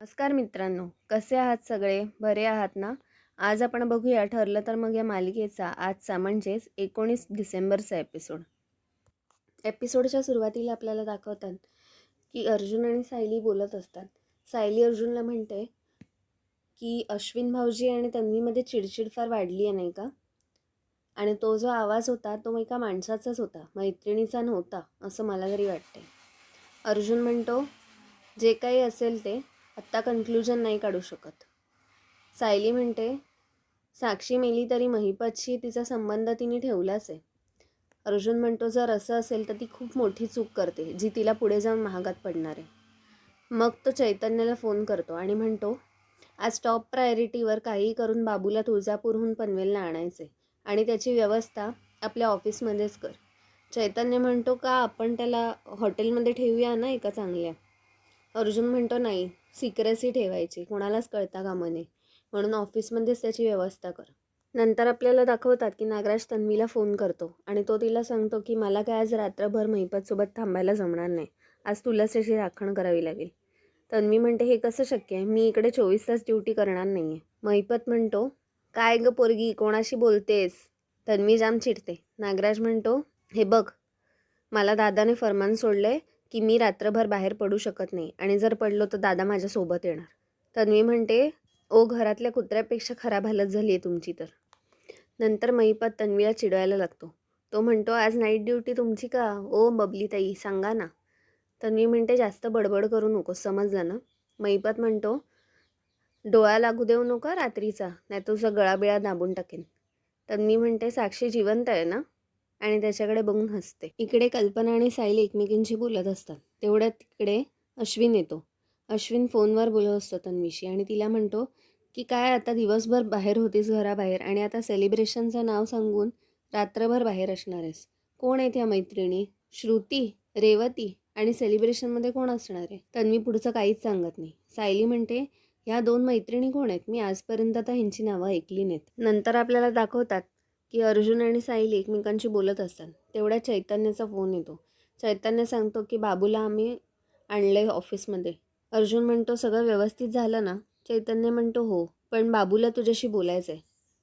नमस्कार मित्रांनो कसे आहात सगळे? बरे आहात ना? आज आपण बघूया ठरलं तर मग या मालिकेचा आजचा म्हणजेच एकोणीस डिसेंबरचा एपिसोड एपिसोडच्या सुरुवातीला आपल्याला दाखवतात की अर्जुन आणि सायली बोलत असतात. सायली अर्जुनला म्हणते की अश्विन भाऊजी आणि तन्वीमध्ये चिडचिड फार वाढली आहे नाही का? आणि तो जो आवाज होता तो एका माणसाचाच होता मैत्रिणीचा नव्हता असं मला तरी वाटते अर्जुन म्हणतो जे काही असेल ते आत्ता कन्क्लुजन नाही काढू शकत. सायली म्हणते साक्षी मेली तरी महिपतशी तिचा संबंध तिने ठेवलाच आहे. अर्जुन म्हणतो जर असं असेल तर ती खूप मोठी चूक करते जी तिला पुढे जाऊन महागात पडणार आहे. मग तो चैतन्याला फोन करतो आणि म्हणतो आज टॉप प्रायोरिटीवर काहीही करून बाबूला तुळजापूरहून पनवेलला आणायचे आणि त्याची व्यवस्था आपल्या ऑफिसमध्येच कर. चैतन्य म्हणतो का आपण त्याला हॉटेलमध्ये ठेवूया ना एका चांगल्या? अर्जुन म्हणतो नाही सिक्रेसी ठेवायची कोणालाच कळता कामं नये. म्हणून ऑफिसमध्येच त्याची व्यवस्था कर. नंतर आपल्याला दाखवतात की नागराज तन्वीला फोन करतो आणि तो तिला सांगतो की मला काय आज रात्रभर महिपतसोबत थांबायला जमणार नाही. आज तुलाच त्याची राखण करावी लागेल. तन्वी म्हणते हे कसं शक्य आहे? मी इकडे चोवीस तास ड्युटी करणार नाही आहे महिपत म्हणतो काय ग पोरगी कोणाशी बोलतेस? तन्वी जाम चिडते. नागराज म्हणतो हे बघ मला दादाने फरमान सोडलं आहे की मी रात्रभर बाहेर पडू शकत नाही आणि जर पडलो तर दादा माझ्यासोबत येणार. तन्वी म्हणते ओ घरातल्या कुत्र्यापेक्षा खराब हालत झाली आहे तुमची तर. नंतर महिपत तन्वीला चिडवायला लागतो. तो म्हणतो आज नाईट ड्युटी तुमची का? ओ बबली ताई सांगा ना. तन्वी म्हणते जास्त बडबड करू नको समजलं ना? महिपत म्हणतो डोळा लागू देऊ नका रात्रीचा नाही तुझा गळाबिळा दाबून टाकेन. तन्वी म्हणते साक्षी जिवंत आहे ना? आणि त्याच्याकडे बघून हसते. इकडे कल्पना आणि सायली एकमेकींशी बोलत असतात. तेवढ्यात तिकडे अश्विन येतो. अश्विन फोनवर बोलत असतो तन्वीशी आणि तिला म्हणतो की काय आता दिवसभर बाहेर होतीस घराबाहेर आणि आता सेलिब्रेशनचं नाव सांगून रात्रभर बाहेर असणार आहेस. कोण आहेत या मैत्रिणी? श्रुती रेवती आणि सेलिब्रेशनमध्ये कोण असणार आहे? तन्वी पुढचं काहीच सांगत नाही. सायली म्हणते ह्या दोन मैत्रिणी कोण आहेत? मी आजपर्यंत आता ह्यांची नावं ऐकली नाहीत. नंतर आपल्याला दाखवतात की अर्जुन आणि सायली एकमेकांशी बोलत असतात. तेवढ्या चैतन्याचा फोन येतो. चैतन्य सांगतो की बाबूला आम्ही आणलं आहे ऑफिसमध्ये. अर्जुन म्हणतो सगळं व्यवस्थित झालं ना? चैतन्य म्हणतो हो पण बाबूला तुझ्याशी बोलायचं आहे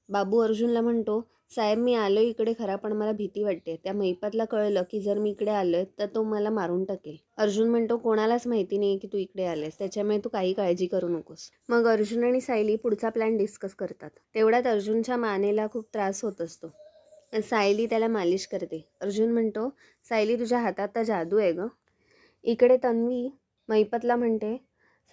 बाबू अर्जुनला म्हणतो साहेब मी आलो इकडे खरा पण मला भीती वाटते. त्या मैपातला कळलं की जर मी इकडे आलोय तर तो मला मारून टाकेल. अर्जुन म्हणतो कोणालाच माहिती नाही की तू इकडे आलेस. त्याच्यामुळे तू काही काळजी करू नकोस. मग अर्जुन आणि सायली पुढचा प्लॅन डिस्कस करतात. तेवढ्यात अर्जुनच्या मानेला खूप त्रास होत असतो. सायली त्याला मालिश करते. अर्जुन म्हणतो सायली तुझ्या हातात तर जादू आहे ग. इकडे तन्वी मैपतला म्हणते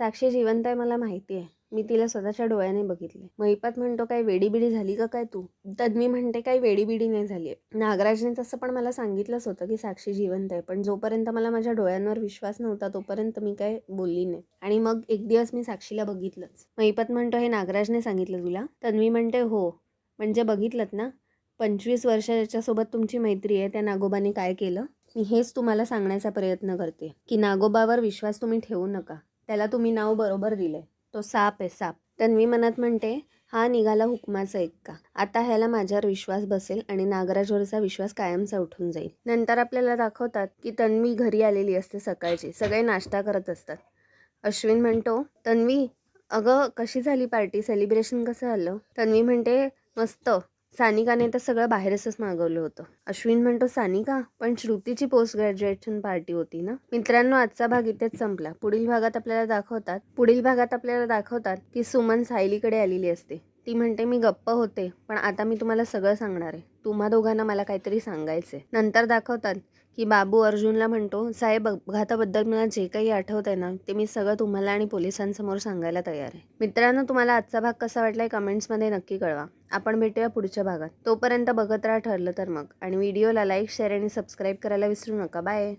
साक्षी जिवंत आहे मला माहिती आहे. मी तिला स्वतःच्या डोळ्याने बघितले. महिपत म्हणतो काय वेडीबिडी झाली का काय तू? तन्वी म्हणते काही वेडीबिडी नाही झाली आहे. नागराजने तसं पण मला सांगितलंच होतं की साक्षी जिवंत आहे. पण जोपर्यंत मला माझ्या डोळ्यांवर विश्वास नव्हता तोपर्यंत मी काय बोलली नाही. आणि मग एक दिवस मी साक्षीला बघितलंच. महिपत म्हणतो हे नागराजने सांगितलं तुला? तन्वी म्हणते हो. म्हणजे बघितलं ना? पंचवीस वर्ष ज्याच्यासोबत तुमची मैत्री आहे त्या नागोबाने काय केलं? मी हेच तुम्हाला सांगण्याचा प्रयत्न करते. की नागोबावर विश्वास तुम्ही ठेवू नका. त्याला तुम्ही नाव बरोबर दिले तो साप आहे साप. तन्वी मनात म्हणते हा निघाला हुकमाचा एक का आता ह्याला माझ्यावर विश्वास बसेल आणि नागराजवरचा विश्वास कायमचा उठून जाईल. नंतर आपल्याला दाखवतात की तन्वी घरी आलेली असते सकाळची. सगळे नाश्ता करत असतात. अश्विन म्हणतो तन्वी अगं कशी झाली पार्टी? सेलिब्रेशन कसं झालं? तन्वी म्हणते मस्त. सानिकाने तर सगळं बाहेरच मागवलं होतं. अश्विन म्हणतो सानिका पण श्रुतीची पोस्ट ग्रॅज्युएशन पार्टी होती ना? मित्रांनो आजचा भाग इथेच संपला. पुढील भागात आपल्याला दाखवतात पुढील भागात आपल्याला दाखवतात की सुमन सायलीकडे आलेली असते. ती म्हणते मी गप्प होते पण आता मी तुम्हाला सगळं सांगणार आहे. तुम्हा दोघांना मला काहीतरी सांगायचंय. नंतर दाखवतात की बाबू अर्जुनला म्हणतो साहेब अपघाताबद्दल मला जे काही आठवत आहे ना ते मी सगळं तुम्हाला आणि पोलिसांसमोर सांगायला तयार आहे. मित्रांनो तुम्हाला आजचा भाग कसा वाटलाय कमेंट्समध्ये नक्की कळवा. आपण भेटूया पुढच्या भागात. तोपर्यंत बघत राहा ठरलं तर मग. आणि व्हिडिओला लाईक शेअर आणि सबस्क्राईब करायला विसरू नका. बाय!